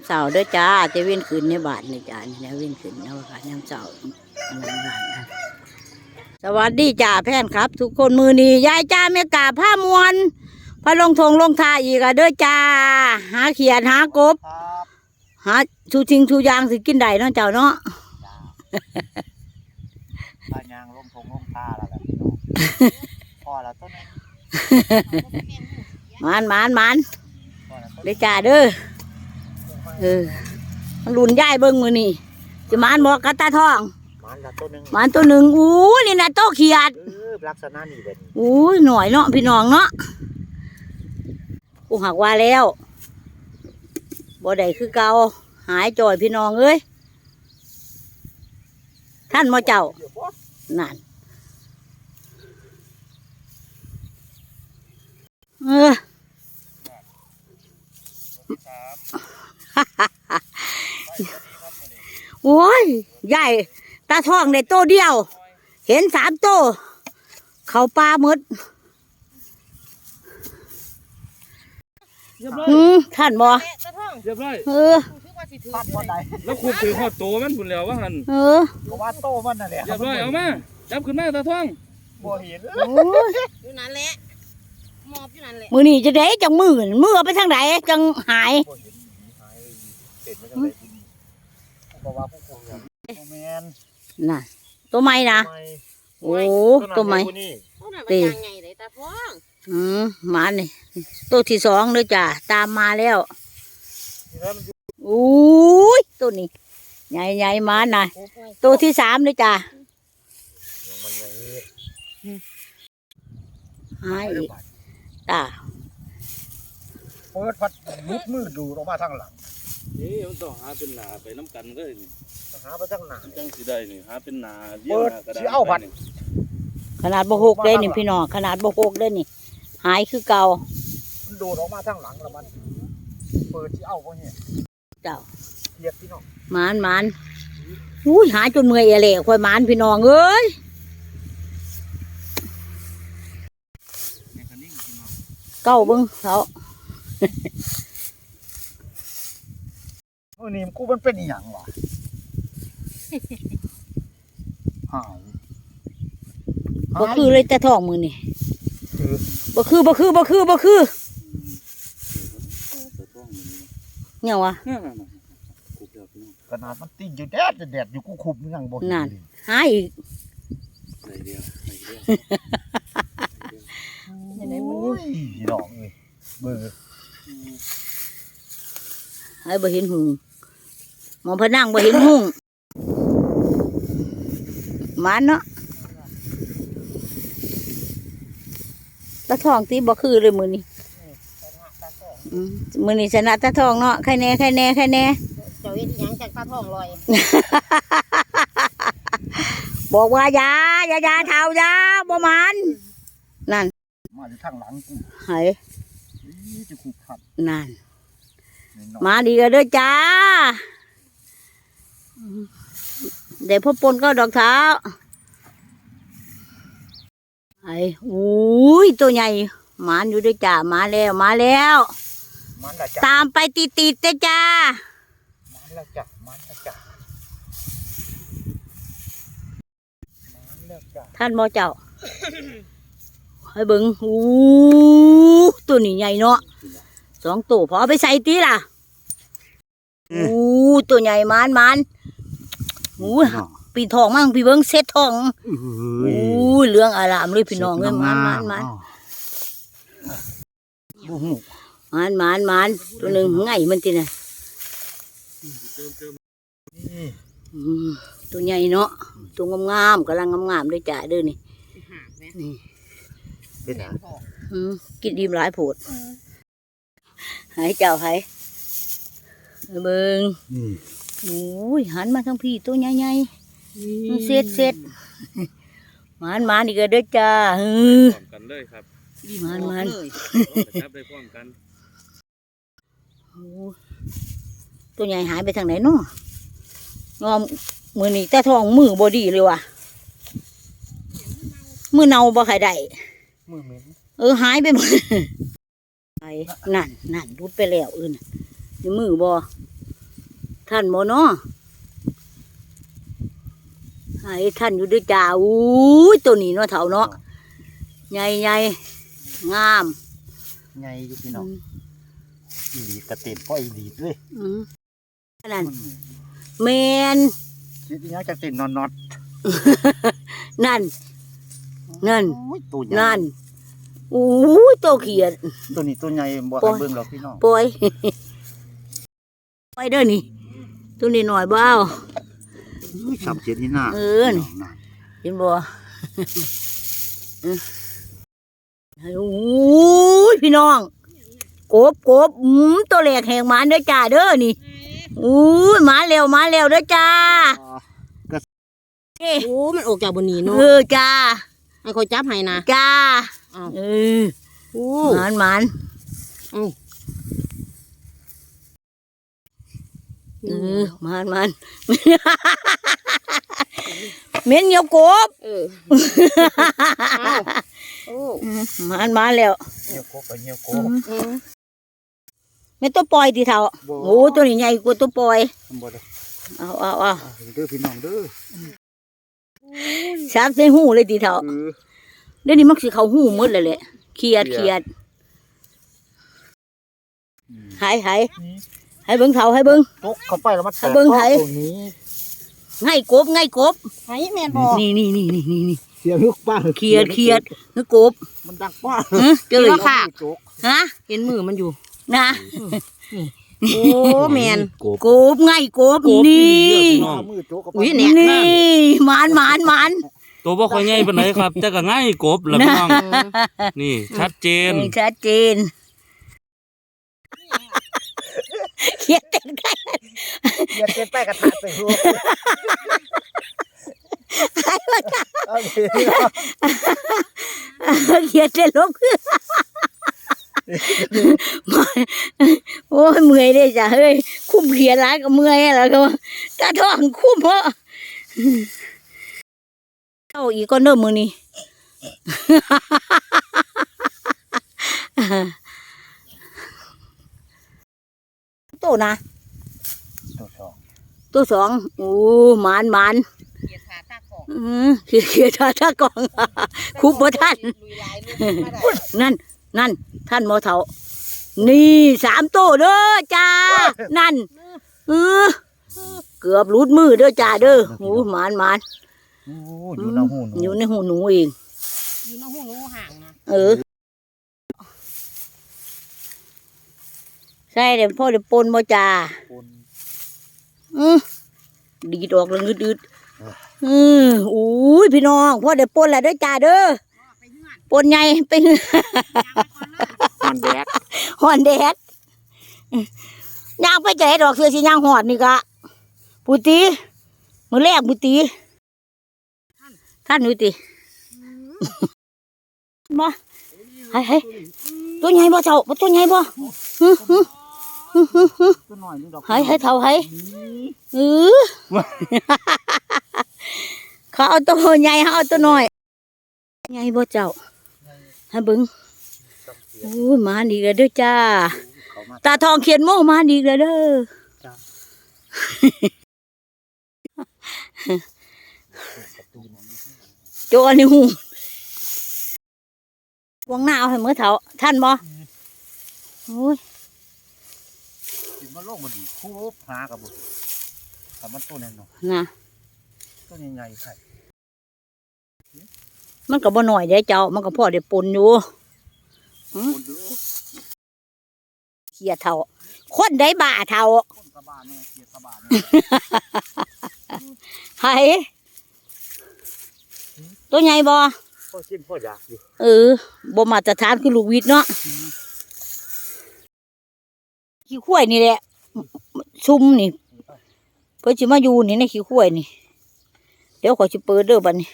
ำเสาเด้อจ้าจะเว้นขึ้นในบาทนี่จ้านี่นะเว้นขึ้นนะว่าน้ำเสาอันนั้นบาทนะสวัสดีจ้าแพนครับ ทุกคนมือนี้ยายจ้าแม่กาผ้ามวนพระลงทงลงทาอีกอะเด้อจ้า หาเขียดหากบครับหาชูชิงชูยางสิกินได้เนาะเจ้าเนาะปลายางลงทงลงตาแล้วแหละพี่น้องพอแล้วต้นนี้หมานหมานหมานพอแล้วต้นเด้อจ้าเด้อ เออมันรุนยายเบิ้งมือนี่จะหมานบอกกระตาทองมันละต้นหนึงหมานตัวหนึ่งอู้นี่นะโตเขียดเออลักษณะนี่เป็นอู้ยหน่อยเนาะพี่น้องเนาะกูหักว่าแล้วบ่ได้คือเก่าหายจ่อยพี่น้องเอ้ยท่านมอเจ้านั่นเออ โอ้ยใหญ่ตาทองได้โตเดียว เห็นสามโต เขาปลาหมดเรียบร้อยหืมท่านบ่ตะท่องเรียบร้อยเออกูคิดว่าสิถือพัดบนไหนแล้วคุบถือข้อโตมันพุ่นแล้วว่าหันเออเพราะว่าโตมันน่ะแหละเรียบร้อยเอามาจับขึ้นมาตาท่องบ่เห็นโอ้ยอยู่นั่นแหละหมอบอยู่นั่นแหละมือนี่จะได้จังมือนั่นมือเอาไปทางไหนจังหายบ่เห็นหนีหายเสร็จไม่ต้องไปบุญ เพราะว่าพวกคงเนี่ยโมแมนน่ะ ตัวไม้นะไม่โอ้ตัวไม้นี่เขาหน่ะตีมันยังไงเลยตาท่องอืมหมานี่ตัวที่สองเลยจ้ะ ตามมาแล้วนี่แล้วมันอยู่อุ้ยตัวนี้ ใหญ่ใหญ่ๆหมาน่ะโอ้ยตัวที่สามเลยจ้ะมันอย่างนี้หายอีกตาเปิดพัดมุดมือดูออกมาทางหลัง นี่มันต้องหาเป็นหนาไปน้ำกันเลยนี่หาไปทางหน้าจังสิได้นี่หาเป็นหนาเลี้ยเปิงดหน้ากระดาษสิเอาบัตรไปนี่ขนาดบหกได้นี่พี่น้องขนาดบหกได้นี่ หายคือเก่ามันโดดออกมาทางหลังแล้วมัน เปิดที่เอาพวกนี้เจ้าเทียบพี่น้องหมานหมานอุ้ยหายจนเมื่อยอะเลยค่อยหมานพี่น้องเอ้ยนี่คันนิ่งพี่น้องเก้าเบิ้งเขา เออนี่กูมันเป็นอีหยังวะหายบ่คือเลยแต่ท้องมือนี่คือบ่คือบ่คือบ่คือบ่คือตาท่องนี่เนี่ยวะนั่นน่ะคุบแล้วพี่น้องขนาดมันติงอยู่แดดแดดอยู่กูคุบมันยังบ่เห็นั่นเลยหายอีกใส่เดียวใส่เดียวโอ้ยพี่น้องเอ้ยเบื่อหายบ่เห็นหุง หมองพะนั่งบ่เห็นหุงหมานเนาะตาทองตีบ่คือเลยมือนี่อืมมือนี่ชนะตาทองเนาะใครแน่ใครแน่ใครแน่เจ้าเห็นหยังจากตาท่องลอย บอกว่าอยาอยาอยาเท่าอยาบ่หมันนั่นมาอยู่ทางหลังกูหายอีจะคุบขัดนั่นนี่น้องมาดีกันเด้อจ้าเดี๋ยวพ่อปนก็ดอกเท้าไอ้อุ้ยตัวใหญ่หมานอยู่ด้วยจ้ามาแล้วมาแล้ว มันละจ้ะตามไปติดติดๆเด้อจ้า มันละจ้ะมันละจ้ะมันละจ้ะท่านหมอเจ้า ให้เบิ้งอู้ตัวนี้ใหญ่เนาะสองตัวพอเอาไปใส่ตีล่ะอู้ตัวใหญ่หมานหมาน อู้ปีทองมั่งปีเบิ้งเซ็ตทองอู้เหลืองอารามเลยพี่น้องเลยหมานหมานหมานบูฮูหมานหมานหมานตัวหนึ่งไงมันทีน่ะนี่อืมตัวใหญ่เนาะตัวงามๆกำลังงามๆด้วยจ้าเด้อนี่หาบแม่นี่เป็นหยังอืมกินดีมหลายโผดใหายเจ้าใหายเบิง นี่อู้ยหันมาทั้งพี่ตัวใหญ่ๆมันเสร็จเสร็จหมานหมานอีกแล้วเด้อจ้าฮือพร้อมกันเลยครับหมานหมานเลยเอาไปจับได้พร้อมกันโอ้ตัวใหญ่หายไปทางไหนเนาะงอมมือนี่แต่ท้องมือบอดีเลยว่ะมือเนาบ่ใครได้มือเหม็นเออหายไปหมดไปนั่นนั่นรุดไปแล้วเอื่นนี่มือบอ ท่านบ่เนาะให้ท่านอยู่ด้วยจ้าอู้ยตัวนี้เนาะเฒ่าเนาะใหญ่ใหญ่งามไงอยู่พี่น้องอีดีกระเต็นพ่ออีดีดเลยอืมนั่นแมนคิดอีหยังจะเต็นนอนนอดนั่น นั่นโอ้ยตัวใหญ่นั่นอู้ยตัวเขียดตัวนี้ตัวใหญ่บ่ปล่ให้อยเบิ่งหรอกพี่น้องปล่อยปล่อยเด้อนี่ ตัวนี้หน่อยเบ้าอุ้ยสับเจ็ดนี่หน้าเออนี่น่ะเห็นบ่อื้อโอ้ยพี่น้องกบกบอืมตัวแหลกแหงหมานเด้อจ้าเด้อนี่อู้ยหมาเร็วหมาเร็วเด้อจ้าเอ้โอ้มันออกจากบนนี้เนาะเออจ้าให้คอยจับให้นะจ้าอ้าวเออโอ้หมานหมาน เอ้าเออหมานหมานเหม็นเหนียวกบเอออ้าวโอ้หมานหมานแล้วเหี่ยวโคกไปเหี่ยวโคอืกมอืมแม่ตัวปล่อยทีเท่าบ่โอ้ตัวนี้ใหญ่กว่าตัวปล่อยบ่ได้เอาเอาเอาเอาเด้อพี่น้องเด้อสามเส้นหูเลยทีเท่าเออเดี๋ยวนี้มักสิเขาหูหมดเลยแหละเครียดเคเครีรียยดดหายหาย ให้เบิ่งเท่าให้เบิ่งตกเข้าไปแล้วมันแตกเบิ่งไผ ตรงนี้ง่ายกบง่ายกบให้แม่นบ่นี่นี่นี่นี่นี่นี่เสียงลูกป้าเครียดเครียดง่ายกบมันดังป้าฮะเจอว่าค่ะโจ๊กฮะ เห็นมือมันอยู่ นะโอ้แม่น กบ กบง่ายกบ กบนี่พี่ น้อง มือโจ๊กเข้าไปอุ๊ยเนี่ยนี่หมานหมานหมานตัวบ่ค่อยใหญ่ปานไหนครับ แต่ก็ง่ายกบล่ะพี่น้องนี่ชัดเจน นี่ชัดเจน เครียดเต็มใกล้อย่าเกินไปกระทะใส่หัวเอาสิพี่น้องเครียดเต็มลงโอ้ยเมื่อยเลยจ้ะเฮ้ยคุ้มเขียนร้ายก็เมื่อยแล้วก็ว่าตาท้องคุ้มเพราะเอาอีกก็เนิ่มมือนี่ โตนะ ตัวสองตัวสองโอ้หมานหมานเกียรขาตาของอือเขียดเขียดท่าท่ากอง คุบบ่ท่านลุยลายลุยมาได้นั่น นั่น ท่านหมอเถานี่สามโตเด้อจ้า นั่นเออเกือบรูดมือเด้อจ้าเด้อโอ้หมานหมานโอ้อยู่ในหูหนู อยู่ในหูหนูเอง อยู่ในหูหนูห่างนะ เออ ช่เดี๋ยวพ่อเดี๋ยวปนบ่จ้าคนอือดีดออกแล้วงืดๆอืออุ้ยพี่น้องพ่อเดี๋ยวปนแหละเด้อจ้าเด้อไปเฮือนปนไงไปเฮือนมันแดกหอนแดดย่างไปจะไหนดอกเสือสิย่างหอดนี่กะปุติมือแรกปุติท่านปุติมาให้ให้ตัวใหญ่บ่เจ้าบ่ตัวใหญ่บ่ฮึฮึ ตัวหน่อยนี่ดอกให้ให้เท่าให้เออเขาเอาตัวใหญ่เขาเอาตัวน้อยใหญ่บ่เจ้าให้เบิ่งโอ้ยมาดีแล้วเด้อจ้าเขามาตาทองเขียนโม่มาดีเลยเด้อจ้าโจอันนี้หูวงหน้าเอาให้มือเถาท่านบ่โอ้ยสิ มาโลกมันดีคูบหากับบุถ้ามันตัวนั้นเนาะนะตัวใหญ่ๆไข่มันก็บ่หน่อยเด้เจ้า มันก็พอได้ปนอยู่คนดูเขียเถาคนได้บ่าเถาคนกระบาเนี่ยเกียร์กระบาเนี่ยไห้ตัวใหญ่บ่พ่อกินพ่ออยากอยู่เออบ่มาตรฐานคือลูกวิทย์เนาะขี้ข้วยนี่แหละ ซุ่มนี่ เพิ่นสิมาอยู่นี่ในขี้ข้วยนี่ เดี๋ยวขอยสิเปิดเด้อบัดนี้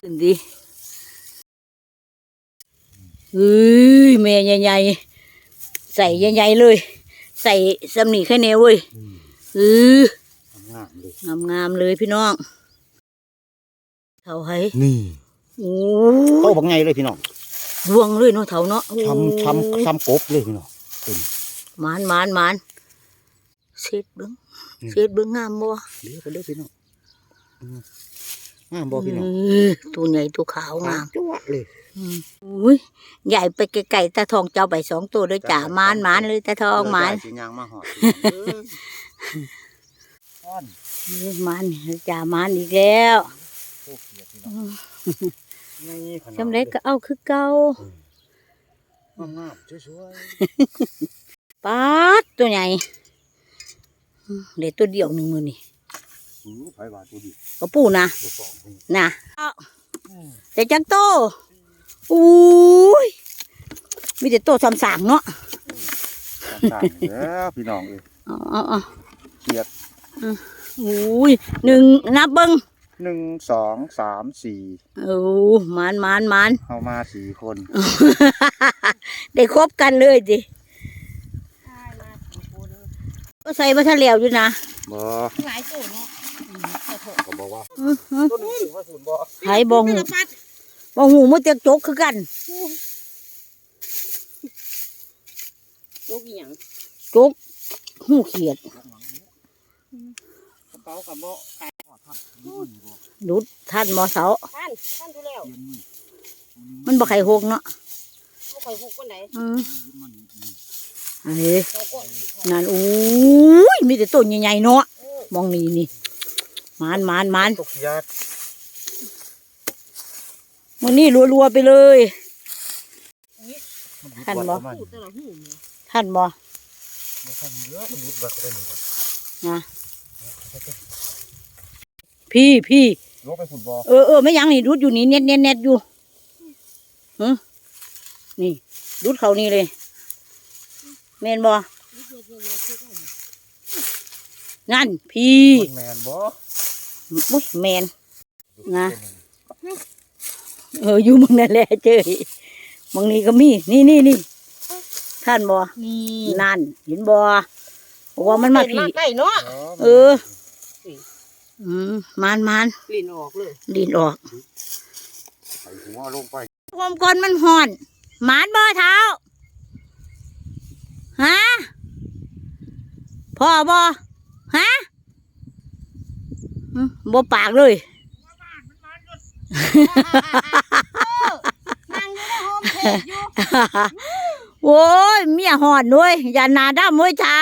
ขึ้นดิเอ้ยแม่ใหญ่ๆใส่ใหญ่ๆเลย ใส่สำนีแค่แนวเว้ยเอองามเลยงามๆเลยพี่น้องเถาไห้นี่โอ้โตบักไงเลยพี่น้อง ดวงเลยเนาะเถาเนาะโอ้ทำทำทำกบเลยพี่น้องหมานหมานหมานเช็ดเบิ้งเช็ดเบิ้งงามบ่เดี๋ยวกันเด้อพี่น้องอืมงามบ่พี่น้องเออตัวใหญ่ตัวขาวงามจั่วเลยอืมอุ้ยใหญ่ไปไกลๆตาทองเจ้าไปสองตัวเด้วยจ่าหมานหมานเลยตาทองหมานเดี๋ยวได้สิยางมาหอดพี่น้องเด้ออ้อนเออหมานจ่าหมานอีกแล้ว โอ้เขียดพี่น้องนี่ขนาดจำเล็กก็เอาคือเก่างามๆสวยป๊าดตัวใหญ่อืมเด็ดตัวเดียวหนึ่งมือนี่ๆอู้ไผว่าตัวดีก็ปูนะตัวสองนี่นะอืมแต่จังโตอุ้ยมีแต่โตสามสางเนาะต่างๆแล้วพี่น้องเอ้ยเอ๋อาเอ๋อเขียดอุ้ยหนึ่งนับเบิ้ง หนึ่งสองสามสี่โอ้หมานหมานหมานเข้ามาสี่คน ได้ครบกันเลยดิตายมาสี่คนก็ใส่มาทะเลวอยู่นะบ่หลายตัวเนาะขอโทษก็บอกว่าอื้อหือตัวนี้ถือว่าศูนย์บ่ไผบองไม่หูละปัดบองหูมือเตียกจกคือกันลูกอีหยังจกหูเขียดกระเป๋ากับโบ ขายดุดท่านมอเสาท่านท่านดูแล้วมันบ่ไข่หกเนาะลูกข่อยหกคนไหนอืมอันนี้เราก่อนนั่นอุ้ยมีแต่ต้นใหญ่ๆเนาะมองนี่นี่หมานหมานหมานตกเขียดมันนี่รัวๆไปเลยทันบ่หูแต่ละหูเนี่ยท่านบ่บ่ทันเยอะมันรุดบักได้นี่ครับนะ พี่พี่ลงไปฝุ่นบ่เออเออไม่ยังนี่รุดอยู่นี่เน็ตเน็ตเน็ตอยู่ฮะนี่รุดเขานี่เลยเมนบ่นั่นพี่มันแมนบ่มุ้ยแมนนะเอออยู่มึงนั่นแหละเจ้ยมึงนี่ก็มีนี่นี่นี่ท่านบ่นี่นั่นเห็นบ่บอกว่ามันมาผีใกล้เนาะเออ อืมมานมานลิ้นออกเลยลีนออกใส่หัวลงไปความกลมันห่อนหมานบ่เท้าฮะพ่อบ่ฮะอืมบ่ปากเลยนั่งอยู่ในโฮมเพจอยู่โอ้ยเมียห่อนด้วยอย่าหนาด้ามมวยเช้า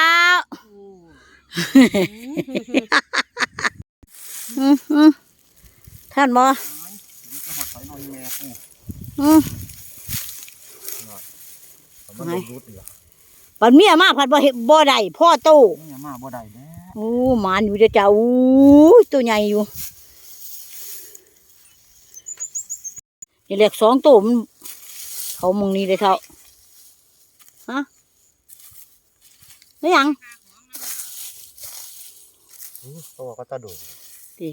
อืมอืมท่านบ่ก็หอดใส่หน่อยแม่กูอืมมันบ่รุดนี่ล่ะปันเมียมาผัดบ่เห็นบ่ได้พ่อโตนี่มาบ่ได้แน่โอ้หมานอยู่เด้อจ้าอู้ยตัวใหญ่อยู่นี่แหลกสองตัวมันเขามึงนี่เลยเท่าฮะไม่ยังอู้ตัวก็ตะโด ดดิ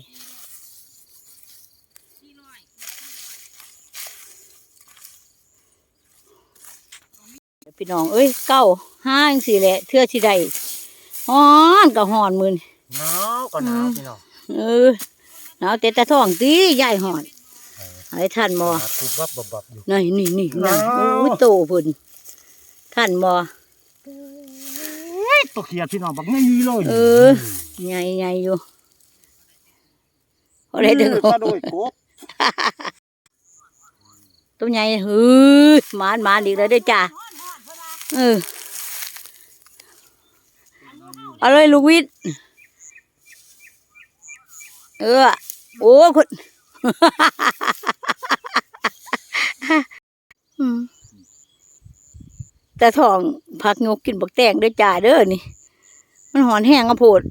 พี่น้อง เอ้ยเก้าห้าจังสี่แหละเทื่อที่ใดฮ้อนกับฮ้อนมือนหนาวก็หนาวพี่น้องเออหนาวแต่ตะท้องตีใหญ่ฮ้อนไอ้ท่านบ่ขนาดทุบวับบับบับอยู่นี่นี่นี่หนานั่นวโอ้ยโตพุ่นท่านบ่ตัวเขียดพี่น้องบักง่ายเลยเออใหญ่ใหญ่อยู่ อะไรเด้อตะโดดกบตัวใหญ่เฮ้ยหมานหมานอีกแล้วเด้อจ้าเออเอาเลยลูกวิทย์เออ โอ้คุณอืมแต่ทองผักงกกินบักแตงเด้อจ้าเด้อนี่ มันหอนแห้งกระโพด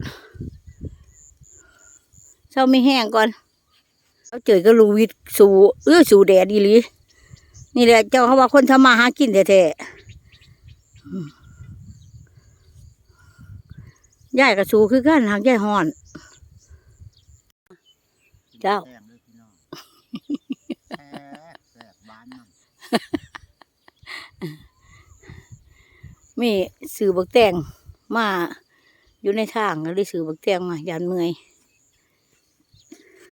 เช้าไม่แห้งก่อนเขาเจอก็ลูกวิทย์สู่เออสู่แดดดีหลีนี่แหละเจ้าเขาว่าคนทำมาหากินแท้ๆอืมยายกับสูคือกันหางยายห่อน เจ้าแซ่บเลยพี่น้องแซ่บแซ่บบ้านนั่นมีสื่อบักแตงมาอยู่ในทางก็เลยสื่อบักแตงมายานเมื่อย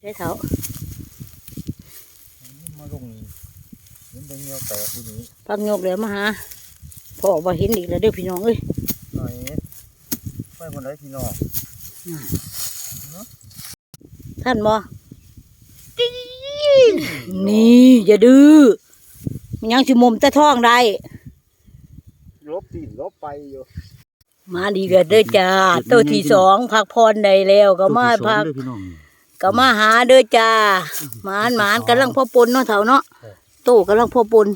ได้เถามาลงนี่เห็นแต่เงี้ยวแตกทีนี้พักโยกแล้วมาหาพ่อบ่เห็นอีกแล้วเด้อพี่น้องเอ้ยหน่อยไปบนไหนพี่น้องท่านบ่นี่อย่าดื้อมันยังสิมุมแต่ท้องได้ลบตีนลบไปอยู่มาดีกันเด้อจ้าตัวที่สองพักพรได้แล้วก็มาพักเด้อพี่น้อง ก็มาหาเด้อจ้าหมานหมานกำลังพ่อปนเนาะเถ่าเนาะโตกำลังพ่อปน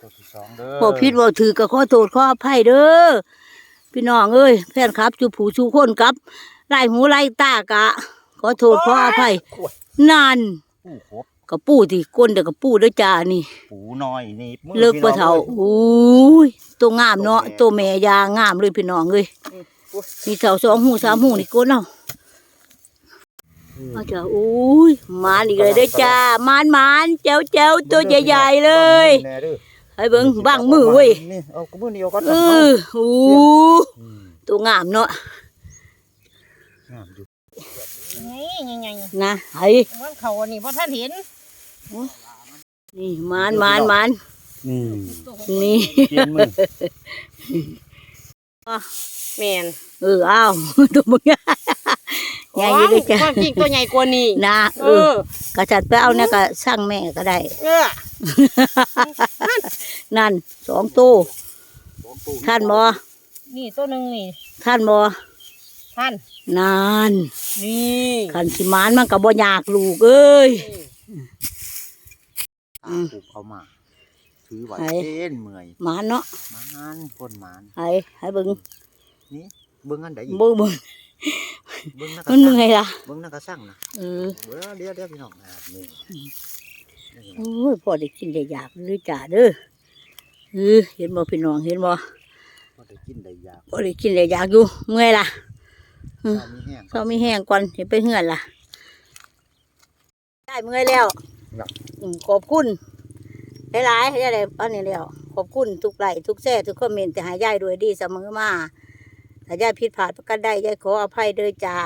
ตัวที่สองเด้อบ่ผิดบ่ถือก็ขอโทษขออภัยเด้อพี่น้องเอ้ยแฟนครับจูผู้ชูคนครับไล่หูไล่ตากะ ขอโทษขออภัยนั่นปูครบกระปูที่ก้นเด้อกระปูเด้อจ้านี่ ปูน้อยนี่มือเลิกพี่บ่น้องเฒ่าอ้ยโอ้ยตัวงามเนาะตัวแม่ยางามเลยพี่น้องเอ้ยมีเสาสองหูสามหูนี่ก้นเอา เอาจ้าโอ้ยมาอีกเลยเด้อจ้ามานมานเจ้าเจ้าตัวใหญ่ๆเลยแน่เด้อให้เบิ่งบังมือเว้ยนี่เอากระมือเดียวก็เออโอ้ตัวงามเนาะงามอยู่นี่ยังไงนะไอ้มันเขาอันนี้เพราะท่านเห็นนี่มานมานมานอืมนี่เปลี่ยนมือ แมนเอออ้าวตัวมึงใหญ่อยู่เด้อจ้าความจริงตัวใหญ่กว่านี้นะเอเอออกระจัดไปเอาเนี่ยก็สร้างแม่ก็ได้ เออ นั่นสองตู้สองตัวท่านบอนี่ตัวหนึ่งนี่ท่านบอท่านนานนี่ขันสิมานมันก็บ่อยากลูกเอ้ยอืมปลูกเอามา ถือไว้ไหนเอ็นเมื่อยหมานเนาะมานคนมานให้ให้เบิ่งนี่เบิ้งอันใดอีกเบิ่งเบิ่งเบิ้งนักมันเมื่อยล่ะเบิ้งนักกระสั่งนะเออเดี๋ยวเดี๋ยวเดี๋ยวพี่น้องอ่านี่นี่โอ้ยพอได้กินได้อยากเลยจ้าเด้อเออเห็นบ่พี่น้องเห็นบ่พอได้กินได้ยากพอได้กินได้อยากอยู่เมื่อยล่ะอืมข้าวมีแห้งเขามีแห้งก่อนเห็นไปเหือนล่ะได้เมื่อยแล้วครับอืมขอบคุณ หลายๆได้เลยอันนี้แล้วขอบคุณทุกไลค์ทุกแซ่ทุกคอมเมนต์แต่หายายด้วยดีเสมอมาถ้ายายผิดพลาดประกันได้ยายขออภัยเด้อจ้า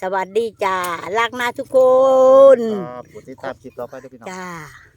สวัสดีจ้ารักนะทุกคน ครับกดติดตามคลิปต่อไปด้วยพี่น้อง จ้าค